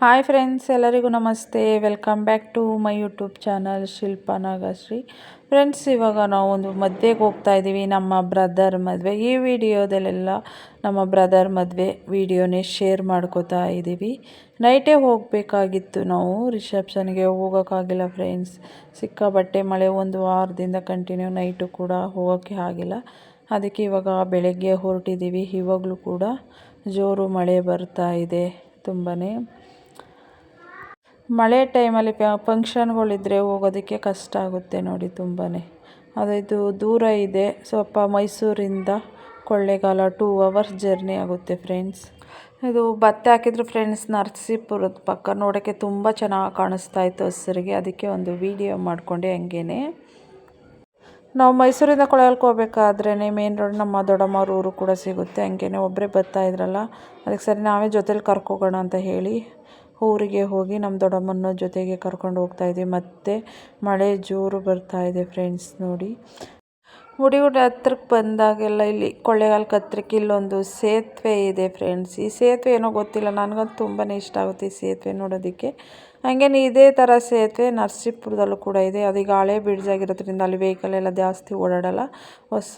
Hi friends, ಎಲ್ಲರಿಗೂ ನಮಸ್ತೆ. Welcome back to my YouTube channel Shilpa Nagashri. Friends, ಇವಾಗ ನಾವು ಒಂದು ಮದುವೆಗೆ ಹೋಗ್ತಾ ಇದ್ದೀವಿ. ನಮ್ಮ ಬ್ರದರ್ ಮದುವೆ. ಈ ವಿಡಿಯೋದಲ್ಲೆಲ್ಲ ನಮ್ಮ ಬ್ರದರ್ ಮದುವೆ ವಿಡಿಯೋನೇ ಶೇರ್ ಮಾಡ್ಕೋತಾ ಇದ್ದೀವಿ. ನೈಟೇ ಹೋಗಬೇಕಾಗಿತ್ತು ನಾವು. ರಿಸೆಪ್ಷನ್ಗೆ ಹೋಗೋಕ್ಕಾಗಿಲ್ಲ ಫ್ರೆಂಡ್ಸ್. ಸಿಕ್ಕಾಬಟ್ಟೆ ಮಳೆ ಒಂದು ವಾರದಿಂದ ಕಂಟಿನ್ಯೂ ನೈಟು ಕೂಡ ಹೋಗೋಕ್ಕೆ ಆಗಿಲ್ಲ. ಅದಕ್ಕೆ ಇವಾಗ ಬೆಳಗ್ಗೆ ಹೊರಟಿದ್ದೀವಿ. ಇವಾಗಲೂ ಕೂಡ ಜೋರು ಮಳೆ ಬರ್ತಾ ಇದೆ ತುಂಬಾ ಮಳೆ ಟೈಮಲ್ಲಿ ಫಂಕ್ಷನ್ಗಳಿದ್ರೆ ಹೋಗೋದಕ್ಕೆ ಕಷ್ಟ ಆಗುತ್ತೆ ನೋಡಿ ತುಂಬಾ ಅದು ಇದು ದೂರ ಇದೆ, ಸ್ವಲ್ಪ ಮೈಸೂರಿಂದ ಕೊಳ್ಳೇಗಾಲ ಟೂ ಅವರ್ಸ್ ಜರ್ನಿ ಆಗುತ್ತೆ ಫ್ರೆಂಡ್ಸ್ ಇದು ಭತ್ತ ಹಾಕಿದ್ರು ಫ್ರೆಂಡ್ಸ್ ನರಸೀಪುರದ ಪಕ್ಕ, ನೋಡೋಕ್ಕೆ ತುಂಬ ಚೆನ್ನಾಗಿ ಕಾಣಿಸ್ತಾ ಇತ್ತು ಹಸಿರಿಗೆ. ಅದಕ್ಕೆ ಒಂದು ವಿಡಿಯೋ ಮಾಡಿಕೊಂಡೆ ಹಂಗೇನೆ. ನಾವು ಮೈಸೂರಿಂದ ಕೊಳೆಯಲ್ಗೆ ಹೋಗ್ಬೇಕಾದ್ರೆ ಮೇನ್ ರೋಡ್ ನಮ್ಮ ದೊಡ್ಡಮ್ಮವ್ರ ಊರು ಕೂಡ ಸಿಗುತ್ತೆ, ಹಂಗೇನೆ ಒಬ್ಬರೇ ಬರ್ತಾ ಇದ್ರಲ್ಲ. ಅದಕ್ಕೆ ಸರಿ ನಾವೇ ಜೊತೇಲಿ ಕರ್ಕೋಗೋಣ ಅಂತ ಹೇಳಿ. ಊರಿಗೆ ಹೋಗಿ ನಮ್ಮ ದೊಡ್ಡಮ್ಮನ ಜೊತೆಗೆ ಕರ್ಕೊಂಡು ಹೋಗ್ತಾ ಇದ್ವಿ. ಮತ್ತು ಮಳೆ ಜೋರು ಬರ್ತಾ ಇದೆ ಫ್ರೆಂಡ್ಸ್ ನೋಡಿ. ಮುಡಿಗುಡ್ಡೆ ಹತ್ರಕ್ಕೆ ಬಂದಾಗೆಲ್ಲ ಇಲ್ಲಿ ಕೊಳ್ಳೇಗಾಲಕ್ಕೆ ಹತ್ರಕ್ಕೆ ಇಲ್ಲೊಂದು ಸೇತುವೆ ಇದೆ ಫ್ರೆಂಡ್ಸ್ ಈ ಸೇತುವೆ ಏನೋ ಗೊತ್ತಿಲ್ಲ, ನನಗಂತೂ ತುಂಬಾ ಇಷ್ಟ ಆಗುತ್ತೆ ಈ ಸೇತುವೆ ನೋಡೋದಕ್ಕೆ. ಹಾಗೇನೆ ಇದೇ ಥರ ಸೇತುವೆ ನರಸೀಪುರದಲ್ಲೂ ಕೂಡ ಇದೆ. ಅದೀಗ ಹಳೆ ಬ್ರಿಡ್ಜ್ ಆಗಿರೋದ್ರಿಂದ ಅಲ್ಲಿ ವೆಹಿಕಲ್ ಎಲ್ಲ ಜಾಸ್ತಿ ಓಡಾಡಲ್ಲ. ಹೊಸ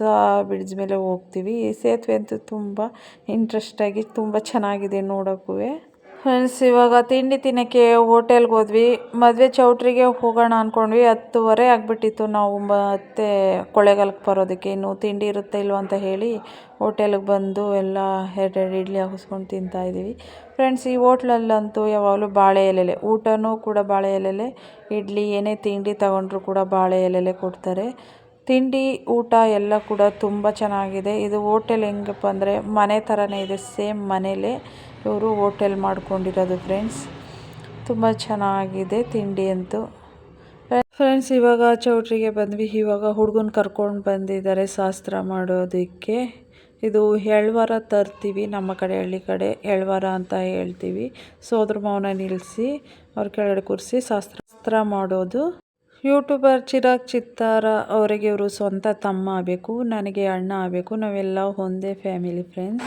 ಬ್ರಿಡ್ಜ್ ಮೇಲೆ ಹೋಗ್ತೀವಿ. ಈ ಸೇತುವೆ ಅಂತೂ ತುಂಬ ಇಂಟ್ರೆಸ್ಟಾಗಿ ತುಂಬ ಚೆನ್ನಾಗಿದೆ ನೋಡೋಕ್ಕೂ ಫ್ರೆಂಡ್ಸ್ ಇವಾಗ ತಿಂಡಿ ತಿನ್ನೋಕ್ಕೆ ಹೋಟೆಲ್ಗೆ ಹೋದ್ವಿ. ಮದುವೆ ಚೌಟ್ರಿಗೆ ಹೋಗೋಣ ಅಂದ್ಕೊಂಡ್ವಿ ಹತ್ತುವರೆ ಆಗಿಬಿಟ್ಟಿತ್ತು. ನಾವು ಮತ್ತೆ ಕೊಳ್ಳೇಗಾಲಕ್ಕೆ ಬರೋದಕ್ಕೆ. ಇನ್ನೂ ತಿಂಡಿ ಇರುತ್ತೆ ಇಲ್ವೋ ಅಂತ ಹೇಳಿ ಹೋಟೆಲ್ಗೆ ಬಂದು ಎಲ್ಲ ಎರಡೆರಡು ಇಡ್ಲಿ ಹಾಕಿಸ್ಕೊಂಡು ತಿಂತಾಯಿದ್ದೀವಿ ಫ್ರೆಂಡ್ಸ್ ಈ ಹೋಟ್ಲಲ್ಲಂತೂ ಯಾವಾಗಲೂ ಬಾಳೆ ಎಲೆಲೆ, ಊಟನೂ ಕೂಡ ಬಾಳೆ ಎಲೆಲೆ, ಇಡ್ಲಿ ಏನೇ ತಿಂಡಿ ತಗೊಂಡ್ರೂ ಕೂಡ ಬಾಳೆ ಎಲೆಲೆ ಕೊಡ್ತಾರೆ. ತಿಂಡಿ ಊಟ ಎಲ್ಲ ಕೂಡ ತುಂಬ ಚೆನ್ನಾಗಿದೆ. ಇದು ಹೋಟೆಲ್ ಹೆಂಗಪ್ಪ ಅಂದರೆ ಮನೆ ಥರನೇ ಇದೆ. ಸೇಮ್ ಮನೇಲೆ ಇವರು ಹೋಟೆಲ್ ಮಾಡ್ಕೊಂಡಿರೋದು ಫ್ರೆಂಡ್ಸ್. ತುಂಬ ಚೆನ್ನಾಗಿದೆ ತಿಂಡಿ ಅಂತೂ. ಫ್ರೆಂಡ್ಸ್, ಇವಾಗ ಚೌಟ್ರಿಗೆ ಬಂದ್ವಿ. ಇವಾಗ ಹುಡುಗನ ಕರ್ಕೊಂಡು ಬಂದಿದ್ದಾರೆ ಶಾಸ್ತ್ರ ಮಾಡೋದಕ್ಕೆ. ಇದು ಎಳ್ವಾರ ತರ್ತೀವಿ. ನಮ್ಮ ಕಡೆ, ಹಳ್ಳಿ ಕಡೆ ಎಳ್ವಾರ ಅಂತ ಹೇಳ್ತೀವಿ. ಸೋದ್ರ ಮಾವನ ನಿಲ್ಲಿಸಿ ಅವ್ರ ಕೆಳಗಡೆ ಕೂರಿಸಿ ಶಾಸ್ತ್ರ ಮಾಡೋದು. ಯೂಟ್ಯೂಬರ್ ಚಿರಾಗ್ ಚಿತ್ತಾರ ಅವರಿಗೆ ಇವರು ಸ್ವಂತ ತಮ್ಮ ಆಗಬೇಕು, ನನಗೆ ಅಣ್ಣ ಆಗಬೇಕು, ನಾವೆಲ್ಲ ಒಂದೇ ಫ್ಯಾಮಿಲಿ ಫ್ರೆಂಡ್ಸ್.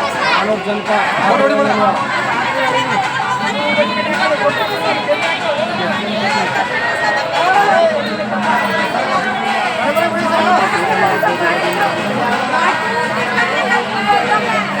ಮಾಡು ಮೂರು ಬೆನ್ನೆ ತಿಟ್ಟಿಡಿದೆ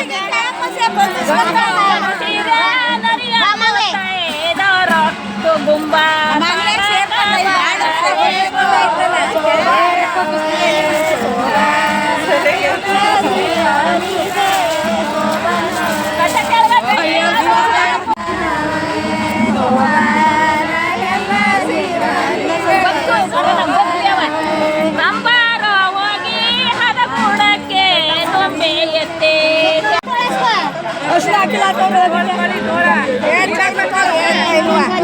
Kita akan siap berdiskusi. ನಂಬಾರೋ ಹೋಗಿ ಹದ ಕೂಡಕ್ಕೆ ಗೊಂಬೆ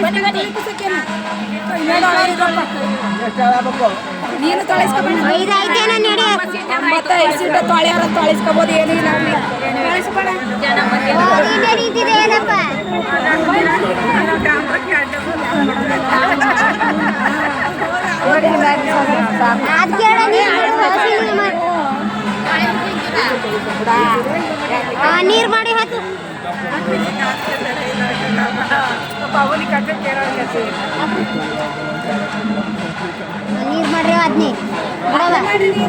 ನೀನು ನಡಿ ಮತ್ತೆ ಇಸಿಟ ತೊಳೆಯಾರ ತೊಳಸ್ಕೋಬೋದು ಏನಿಲ್ಲ ನೀರು ನಡೀತಿದೆ ಏನಪ್ಪ ಅದ್ ಕೇಳ ನೀರು ಮಾಡಿ ಹತ್ತು ನೀರು ಮಾಡ್ರಿ ಅದ್ನಿ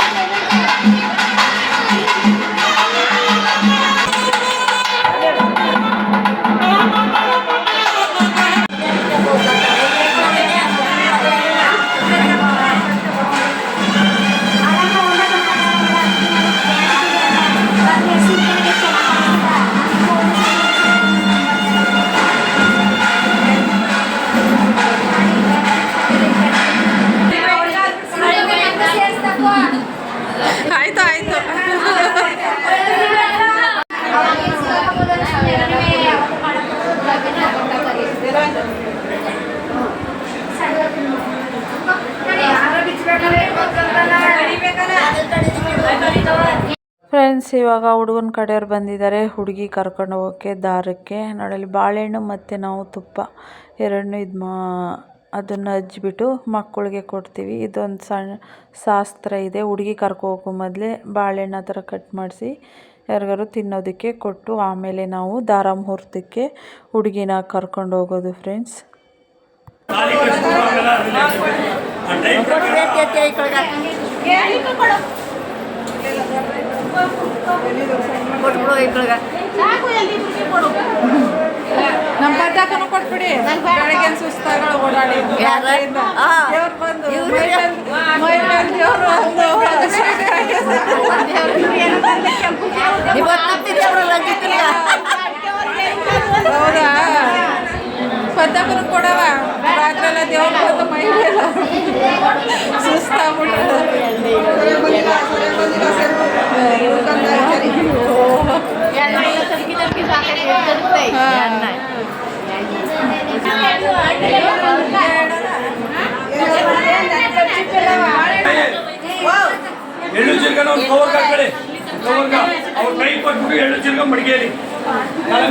ಇವಾಗ ಹುಡುಗನ ಕಡೆಯವ್ರು ಬಂದಿದ್ದಾರೆ ಹುಡುಗಿ ಕರ್ಕೊಂಡು ಹೋಗೋಕ್ಕೆ ದಾರಕ್ಕೆ ನೋಡಲ್ಲಿ ಬಾಳೆಹಣ್ಣು ಮತ್ತು ನಾವು ತುಪ್ಪ ಎರಡನ್ನೂ ಇದು ಮಾ ಅದನ್ನು ಹಚ್ಬಿಟ್ಟು ಮಕ್ಕಳಿಗೆ ಕೊಡ್ತೀವಿ ಇದೊಂದು ಸಣ್ಣ ಶಾಸ್ತ್ರ ಇದೆ ಹುಡುಗಿ ಕರ್ಕೊ ಮೊದಲೇ ಬಾಳೆಹಣ್ಣು ಆ ಥರ ಕಟ್ ಮಾಡಿಸಿ ಯಾರಿಗಾರು ತಿನ್ನೋದಕ್ಕೆ ಕೊಟ್ಟು ಆಮೇಲೆ ನಾವು ದಾರ ಮುಹೂರ್ತಕ್ಕೆ ಹುಡುಗಿನ ಕರ್ಕೊಂಡು ಹೋಗೋದು ಫ್ರೆಂಡ್ಸ್ ನಮ್ಮ ಪದ್ದಕ್ಕನು ಕೊಟ್ಬಿಡಿ. ಬೆಳಗ್ಗೆ ಸುಸ್ತಾಗಳು ಓಡಾಡಿ. ದೇವ್ರು ಬಂದು ಮೈ ಮೇಲೆ ದೇವ್ರು ಒಂದು ಹೌದಾ ಪದ್ದಕ್ಕನು ಕೊಡವ ರಾತ್ರೆಲ್ಲ ದೇವ್ರು ಬಂದು ಮೈ ಮೇಲೆ ಸುಸ್ತಾಗ್ಬಿಟ್ಟು ಎಳ್ಳು ಚಿಲ್ಕನ ಒಂದು ಕವರ್ ಹಾಕೊಳ್ಳಿ ಕವರ್ಗ ಅವ್ರ ಕೈ ಕೊಟ್ಬಿಟ್ಟು ಎಳ್ಳು ಚಿಲ್ಕ ಮಡಿಕೇರಿ. ಹಾಗೆ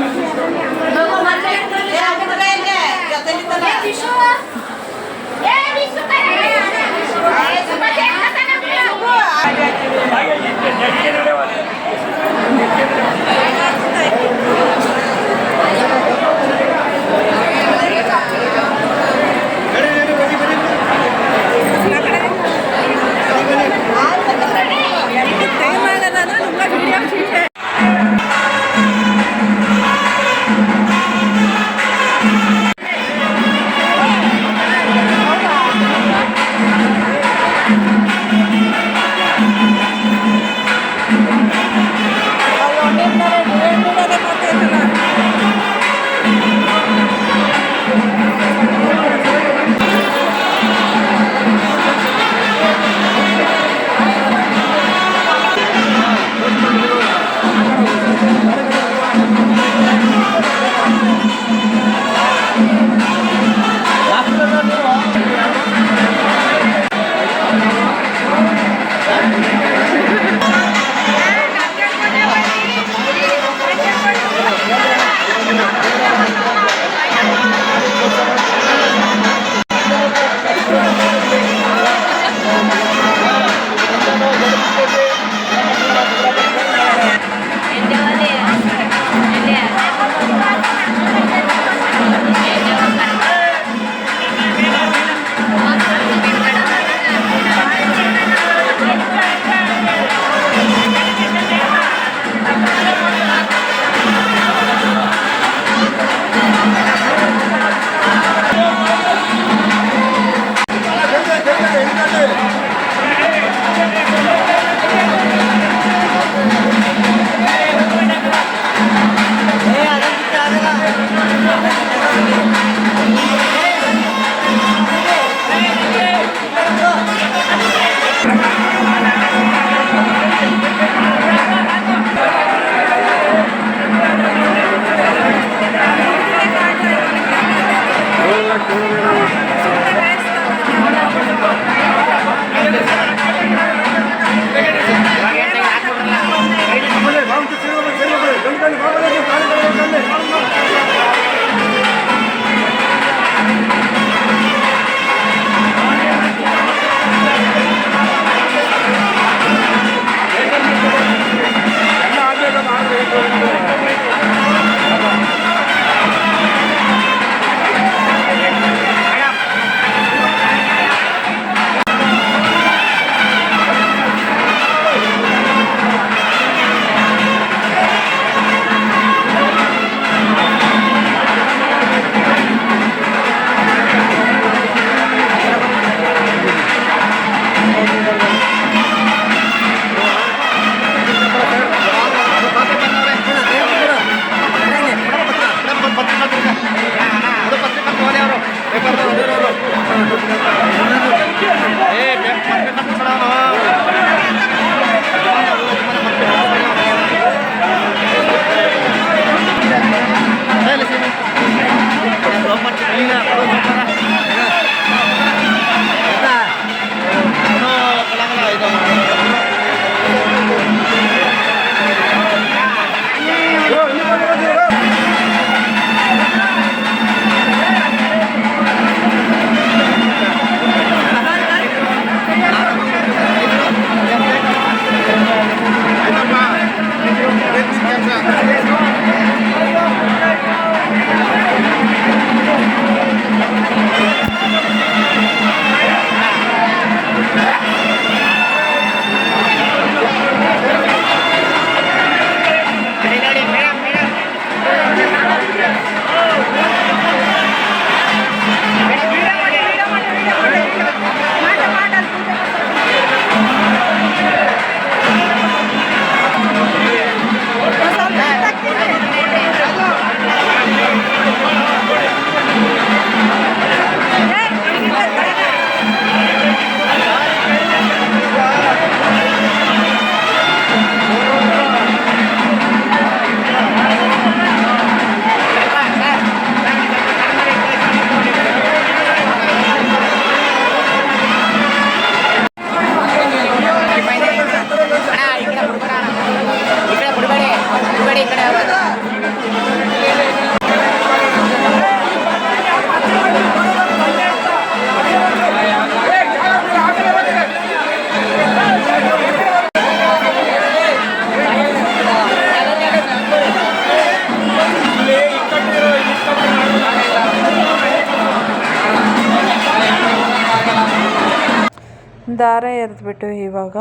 ದಾರ ಎರೆದ್ಬಿಟ್ಟು ಇವಾಗ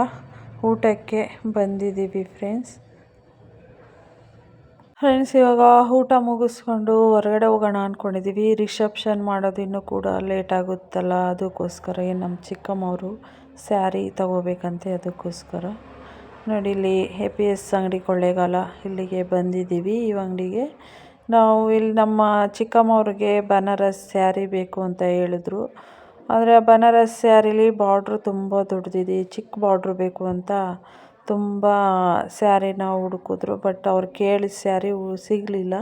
ಊಟಕ್ಕೆ ಬಂದಿದ್ದೀವಿ ಫ್ರೆಂಡ್ಸ್ ಫ್ರೆಂಡ್ಸ್ ಇವಾಗ ಊಟ ಮುಗಿಸ್ಕೊಂಡು ಹೊರಗಡೆ ಹೋಗೋಣ ಅಂದ್ಕೊಂಡಿದ್ದೀವಿ ರಿಸೆಪ್ಷನ್ ಮಾಡೋದು ಇನ್ನೂ ಕೂಡ ಲೇಟ್ ಆಗುತ್ತಲ್ಲ, ಅದಕ್ಕೋಸ್ಕರ ಏನು ನಮ್ಮ ಚಿಕ್ಕಮ್ಮವರು ಸ್ಯಾರಿ ತಗೋಬೇಕಂತೆ ಅದಕ್ಕೋಸ್ಕರ. ನೋಡಿ, ಇಲ್ಲಿ ಎ ಪಿ ಎಸ್ ಅಂಗಡಿ ಕೊಳ್ಳೇಗಾಲ ಇಲ್ಲಿಗೆ ಬಂದಿದ್ದೀವಿ. ಈ ಅಂಗಡಿಗೆ ನಾವು ಇಲ್ಲಿ ನಮ್ಮ ಚಿಕ್ಕಮ್ಮವ್ರಿಗೆ ಬನಾರಸ್ ಸ್ಯಾರಿ ಬೇಕು ಅಂತ ಹೇಳಿದ್ರು. ಆದರೆ ಬನಾರಸ್ ಸ್ಯಾರಿಲಿ ಬಾರ್ಡ್ರ್ ತುಂಬ ದೊಡ್ಡದಿದೆ. ಚಿಕ್ಕ ಬಾರ್ಡ್ರ್ ಬೇಕು ಅಂತ ತುಂಬ ಸ್ಯಾರಿನ ಹುಡುಕಿದ್ರು. ಬಟ್ ಅವ್ರು ಕೇಳಿದ ಸ್ಯಾರಿ ಸಿಗಲಿಲ್ಲ.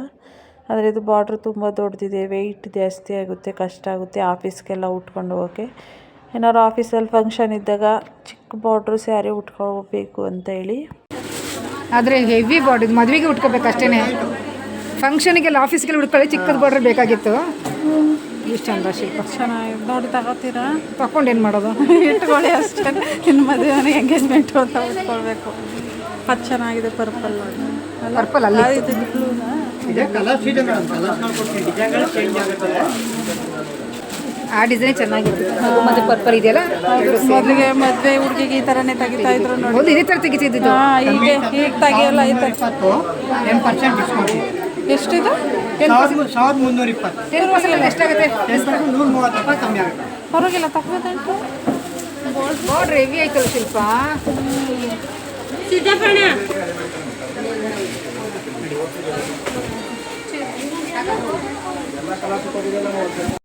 ಆದರೆ ಇದು ಬಾರ್ಡ್ರ್ ತುಂಬ ದೊಡ್ಡದಿದೆ. ವೆಯ್ಟ್ ಜಾಸ್ತಿ ಆಗುತ್ತೆ, ಕಷ್ಟ ಆಗುತ್ತೆ ಆಫೀಸ್ಗೆಲ್ಲ ಉಟ್ಕೊಂಡು ಹೋಗೋಕ್ಕೆ. ಏನಾದ್ರು ಆಫೀಸಲ್ಲಿ ಫಂಕ್ಷನ್ ಇದ್ದಾಗ ಚಿಕ್ಕ ಬಾರ್ಡ್ರು ಸ್ಯಾರಿ ಉಟ್ಕೋಬೇಕು ಅಂತ ಹೇಳಿ. ಆದರೆ ಹೆವಿ ಬಾಡಿ ಮದುವೆಗೆ ಉಟ್ಕೋಬೇಕು ಅಷ್ಟೇ ಫಂಕ್ಷನಿಗೆಲ್ಲ ಆಫೀಸ್ಗೆಲ್ಲ ಉಟ್ಕೊಳ್ಳಿ ಚಿಕ್ಕದು ಬಾರ್ಡ್ರ್ ಬೇಕಾಗಿತ್ತು. ಇಷ್ಟು ಚಂದ ಶಿಲ್ಪ? ಚೆನ್ನಾಗಿ ನೋಡಿ ತಗೋತೀರಾ? ತಗೊಂಡು ಏನು ಮಾಡೋದು? ಇಟ್ಕೊಳ್ಳಿ ಅಷ್ಟೇ. ಇನ್ನು ಮದುವೆ ಎಂಗೇಜ್ಮೆಂಟ್ ಅಂತ ಉಟ್ಕೊಳ್ಬೇಕು. ಅದು ಚೆನ್ನಾಗಿದೆ ಪರ್ಪಲ್ ನೋಡಿ ಅಲ್ಲ? ಪರ್ಪಲ್ ಅಲ್ಲಿ ಆ, ಇದು ಬ್ಲೂನಾ ಆ ಡಿಸೈನ್ ಚೆನ್ನಾಗಿತ್ತು ಮತ್ತೆ ಪರ್ಪಲ್ ಇದೆಯಲ್ಲ? ಮೊದಲಿಗೆ ಮದುವೆ ಹುಡುಗಿಗೆ ಈ ಥರನೇ ತೆಗಿತಾ ಇದ್ರು ನೋಡಿ. ಇದೇ ಥರ ತೆಗಿತಿದ್ದು. ಹಾ ಈಗ ಈಗ ತೆಗಿಯಲ್ಲ ಈ ಥರ ಟೆನ್ ಪರ್ಸೆಂಟ್ ಡಿಸ್ಕೌಂಟ್ ಎಷ್ಟಿದು? ಸಾವಿರದ ಸಾವಿರದ ಮುನ್ನೂರ ಇಪ್ಪತ್ತು. ಟೆನ್ ಪರ್ಸೆಂಟ್ ಎಷ್ಟಾಗುತ್ತೆ? ಟೆನ್ ಪರ್ಸೆಂಟ್ ನೂರ ಮೂವತ್ತು ರೂಪಾಯಿ ಕಮ್ಮಿ ಆಗುತ್ತೆ. ಪರವಾಗಿಲ್ಲ ಆಯ್ತಲ್ಲ ಶಿಲ್ಪ.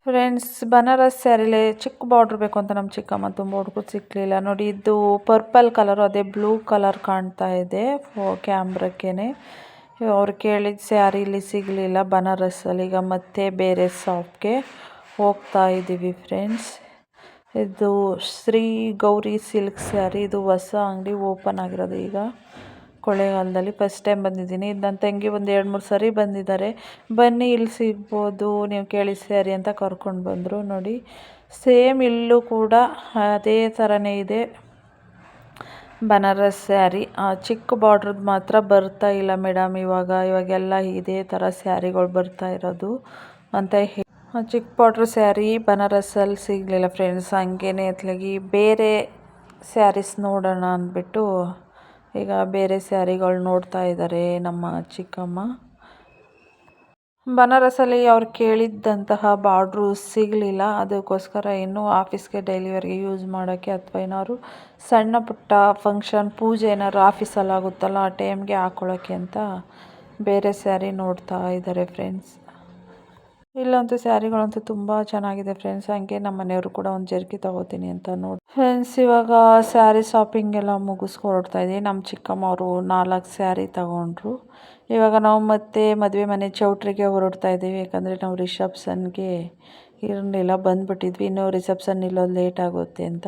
ಫ್ರೆಂಡ್ಸ್ ಬನಾರಸ್ ಸ್ಯಾರಿಲಿ ಚಿಕ್ಕ ಬಾರ್ಡ್ರ್ ಬೇಕು ಅಂತ ನಮ್ಮ ಚಿಕ್ಕಮ್ಮ ತುಂಬ ಹುಡುಗರು ಸಿಕ್ಕಲಿಲ್ಲ ನೋಡಿ ಇದು ಪರ್ಪಲ್ ಕಲರು ಅದೇ ಬ್ಲೂ ಕಲರ್ ಕಾಣ್ತಾ ಇದೆ ಫೋ ಕ್ಯಾಮ್ರಕ್ಕೇ ಅವ್ರು ಕೇಳಿದ ಸ್ಯಾರಿ ಇಲ್ಲಿ ಸಿಗಲಿಲ್ಲ. ಬನಾರಸ್ಸಲ್ಲಿ ಈಗ ಮತ್ತೆ ಬೇರೆ ಶಾಪ್ಗೆ ಹೋಗ್ತಾ ಇದ್ದೀವಿ ಫ್ರೆಂಡ್ಸ್ ಇದು ಶ್ರೀ ಗೌರಿ ಸಿಲ್ಕ್ ಸ್ಯಾರಿ. ಇದು ಹೊಸ ಅಂಗಡಿ ಓಪನ್ ಆಗಿರೋದು ಈಗ. ಕೊಳೆಗಾಲದಲ್ಲಿ ಫಸ್ಟ್ ಟೈಮ್ ಬಂದಿದ್ದೀನಿ. ಇದು ನನ್ನ ತಂಗಿ ಒಂದು ಎರಡು ಮೂರು ಸಾರಿ ಬಂದಿದ್ದಾರೆ. ಬನ್ನಿ, ಇಲ್ಲಿ ಸಿಗ್ಬೋದು. ನೀವು ಕೇಳಿ ಸ್ಯಾರಿ ಅಂತ ಕರ್ಕೊಂಡು ಬಂದರು ನೋಡಿ. ಸೇಮ್ ಇಲ್ಲೂ ಕೂಡ ಅದೇ ಥರನೇ ಇದೆ. ಬನಾರಸ್ ಸ್ಯಾರಿ. ಚಿಕ್ಕ ಬಾರ್ಡ್ರದ್ದು ಮಾತ್ರ ಬರ್ತಾ ಇಲ್ಲ ಮೇಡಮ್. ಇವಾಗ, ಇವಾಗೆಲ್ಲ ಇದೇ ಥರ ಸ್ಯಾರಿಗಳು ಬರ್ತಾ ಇರೋದು ಅಂತ ಹೇ ಚಿಕ್ಕ ಬಾರ್ಡ್ರ್ ಸ್ಯಾರಿ ಬನಾರಸ್ಸಲ್ಲಿ ಸಿಗಲಿಲ್ಲ ಫ್ರೆಂಡ್ಸ್. ಹಂಗೇನೆ ಅತ್ಲಾಗಿ ಬೇರೆ ಸ್ಯಾರೀಸ್ ನೋಡೋಣ ಅಂದ್ಬಿಟ್ಟು ಈಗ ಬೇರೆ ಸ್ಯಾರಿಗಳು ನೋಡ್ತಾ ಇದ್ದಾರೆ ನಮ್ಮ ಚಿಕ್ಕಮ್ಮ. ಬನಾರಸಲ್ಲಿ ಅವ್ರು ಕೇಳಿದ್ದಂತಹ ಬಾರ್ಡ್ರು ಸಿಗಲಿಲ್ಲ. ಅದಕ್ಕೋಸ್ಕರ ಇನ್ನೂ ಆಫೀಸ್ಗೆ ಡೈಲಿವರಿಗೆ ಯೂಸ್ ಮಾಡೋಕ್ಕೆ ಅಥವಾ ಏನಾದ್ರು ಸಣ್ಣ ಪುಟ್ಟ ಫಂಕ್ಷನ್, ಪೂಜೆ ಏನಾದ್ರು ಆಫೀಸಲ್ಲಿ ಆಗುತ್ತಲ್ಲ ಆ ಟೈಮ್ಗೆ ಹಾಕೊಳ್ಳೋಕ್ಕೆ ಅಂತ ಬೇರೆ ಸ್ಯಾರಿ ನೋಡ್ತಾ ಇದ್ದಾರೆ ಫ್ರೆಂಡ್ಸ್. ಇಲ್ಲಂತೂ ಸ್ಯಾರಿಗಳಂತೂ ತುಂಬ ಚೆನ್ನಾಗಿದೆ ಫ್ರೆಂಡ್ಸ್. ಹಂಗೆ ನಮ್ಮ ಮನೆಯವರು ಕೂಡ ಒಂದು ಜರ್ಕಿ ತಗೋತೀನಿ ಅಂತ ನೋಡಿ. ಫ್ರೆಂಡ್ಸ್, ಇವಾಗ ಸ್ಯಾರಿ ಶಾಪಿಂಗ್ ಎಲ್ಲ ಮುಗಿಸ್ಕೊಡ್ತಾ ಇದ್ದೀವಿ ನಮ್ಮ ಚಿಕ್ಕಮ್ಮ ಅವರು ನಾಲ್ಕು ಸ್ಯಾರಿ ತಗೊಂಡ್ರು. ಇವಾಗ ನಾವು ಮತ್ತೆ ಮದುವೆ ಮನೆ ಚೌಟ್ರಿಗೆ ಹೊರಡ್ತಾ ಇದ್ದೀವಿ. ಯಾಕಂದರೆ ನಾವು ರಿಸೆಪ್ಷನ್ಗೆ ಇರಲಿಲ್ಲ, ಬಂದುಬಿಟ್ಟಿದ್ವಿ. ಇನ್ನೂ ರಿಸೆಪ್ಷನ್ ಇಲ್ಲೋದು ಲೇಟ್ ಆಗುತ್ತೆ ಅಂತ.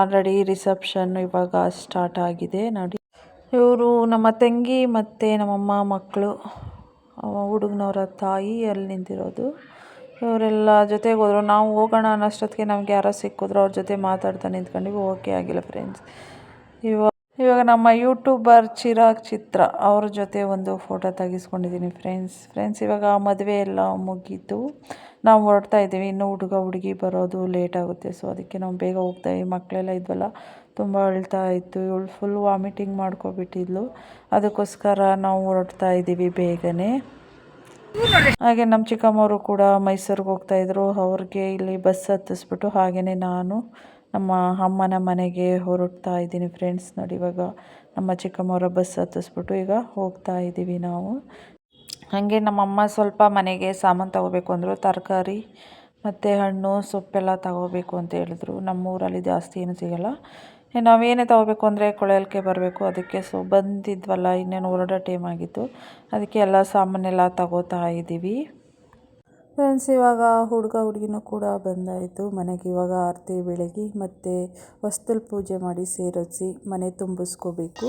ಆಲ್ರೆಡಿ ರಿಸೆಪ್ಷನ್ ಇವಾಗ ಸ್ಟಾರ್ಟ್ ಆಗಿದೆ ನೋಡಿ. ಇವರು ನಮ್ಮ ತಂಗಿ ಮತ್ತು ನಮ್ಮಮ್ಮ ಮಕ್ಕಳು. ಹುಡುಗನವರ ತಾಯಿ ಅಲ್ಲಿ ನಿಂತಿರೋದು? ಇವರೆಲ್ಲ ಜೊತೆಗೆ ಹೋದರು. ನಾವು ಹೋಗೋಣ ಅನ್ನೋಷ್ಟೊತ್ತಿಗೆ ನಮ್ಗೆ ಯಾರೋ ಸಿಕ್ಕಿದ್ರು. ಅವ್ರ ಜೊತೆ ಮಾತಾಡ್ತಾ ನಿಂತ್ಕೊಂಡಿವಿ. ಓಕೆ ಆಗಿಲ್ಲ ಫ್ರೆಂಡ್ಸ್ ಇವಾಗ ಇವಾಗ ನಮ್ಮ ಯೂಟ್ಯೂಬರ್ ಚಿರಾಗ್ ಚಿತ್ರ ಅವ್ರ ಜೊತೆ ಒಂದು ಫೋಟೋ ತೆಗೆಸ್ಕೊಂಡಿದ್ದೀನಿ ಫ್ರೆಂಡ್ಸ್ ಫ್ರೆಂಡ್ಸ್ ಇವಾಗ ಮದುವೆ ಎಲ್ಲ ಮುಗೀತು. ನಾವು ಹೊರಡ್ತಾ ಇದ್ದೀವಿ. ಇನ್ನೂ ಹುಡುಗ ಹುಡುಗಿ ಬರೋದು ಲೇಟ್ ಆಗುತ್ತೆ. ಸೊ ಅದಕ್ಕೆ ನಾವು ಬೇಗ ಹೋಗ್ತಾ ಮಕ್ಕಳೆಲ್ಲ ಇದ್ವಲ್ಲ ತುಂಬ ಅಳ್ತಾ ಇತ್ತು. ಇವಳು ಫುಲ್ ವಾಮಿಟಿಂಗ್ ಮಾಡ್ಕೊಬಿಟ್ಟಿದ್ಲು. ಅದಕ್ಕೋಸ್ಕರ ನಾವು ಹೊರಡ್ತಾ ಇದ್ದೀವಿ ಬೇಗನೆ. ಹಾಗೆ ನಮ್ಮ ಚಿಕ್ಕಮ್ಮವರು ಕೂಡ ಮೈಸೂರಿಗೆ ಹೋಗ್ತಾಯಿದ್ರು ಅವ್ರಿಗೆ ಇಲ್ಲಿ ಬಸ್ ಹತ್ತಿಸ್ಬಿಟ್ಟು ಹಾಗೆಯೇ ನಾನು ನಮ್ಮ ಅಮ್ಮನ ಮನೆಗೆ ಹೊರಡ್ತಾ ಇದ್ದೀನಿ ಫ್ರೆಂಡ್ಸ್ ನೋಡಿ ಇವಾಗ ನಮ್ಮ ಚಿಕ್ಕಮ್ಮವರ ಬಸ್ ಹತ್ತಿಸ್ಬಿಟ್ಟು ಈಗ ಹೋಗ್ತಾ ಇದ್ದೀವಿ ನಾವು. ಹಾಗೆ ನಮ್ಮಮ್ಮ ಸ್ವಲ್ಪ ಮನೆಗೆ ಸಾಮಾನು ತಗೋಬೇಕು ಅಂದರು. ತರಕಾರಿ ಮತ್ತು ಹಣ್ಣು ಸೊಪ್ಪೆಲ್ಲ ತಗೋಬೇಕು ಅಂತ ಹೇಳಿದ್ರು. ನಮ್ಮ ಊರಲ್ಲಿ ಜಾಸ್ತಿ ಏನು ಸಿಗಲ್ಲ. ನಾವೇನೇ ತಗೋಬೇಕು ಅಂದರೆ ಕೊಳೆಯಲ್ಕೆ ಬರಬೇಕು. ಅದಕ್ಕೆ ಸೊ ಬಂದಿದ್ವಲ್ಲ, ಇನ್ನೇನು ಹೊರಡೋ ಟೈಮ್ ಆಗಿತ್ತು. ಅದಕ್ಕೆ ಎಲ್ಲ ಸಾಮಾನೆಲ್ಲ ತಗೋತಾ ಇದ್ದೀವಿ. ಫ್ರೆಂಡ್ಸ್ ಇವಾಗ ಹುಡುಗ ಹುಡುಗಿನೂ ಕೂಡ ಬಂದಾಯಿತು. ಮನೆಗೆ ಇವಾಗ ಆರತಿ, ಬೆಳಗ್ಗೆ ಮತ್ತು ವಸ್ತುಲ್ ಪೂಜೆ ಮಾಡಿ ಸೇರಿಸಿ ಮನೆ ತುಂಬಿಸ್ಕೋಬೇಕು.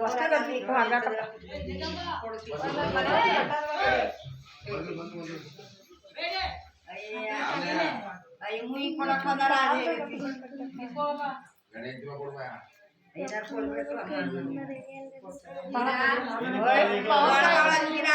उसका कर दी को हल्का कपड़ा अरे मुई कोना कोना राजे गणेश जी को बोलवा इधर बोल बोल तो हमारा ओए पावसा वाला नीरा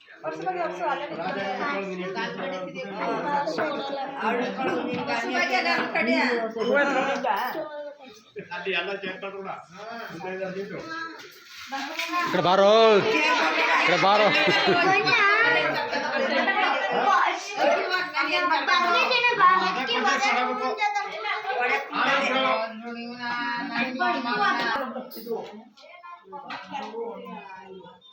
ఇక్కడ బారో ఇక్కడ బారో ಇದು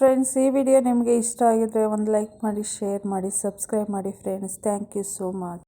ಫ್ರೆಂಡ್ಸ್ ಈ ವಿಡಿಯೋ ನಿಮಗೆ ಇಷ್ಟ ಆಗಿದ್ರೆ ಒಂದು ಲೈಕ್ ಮಾಡಿ ಶೇರ್ ಮಾಡಿ ಸಬ್ಸ್ಕ್ರೈಬ್ ಮಾಡಿ friends thank you so much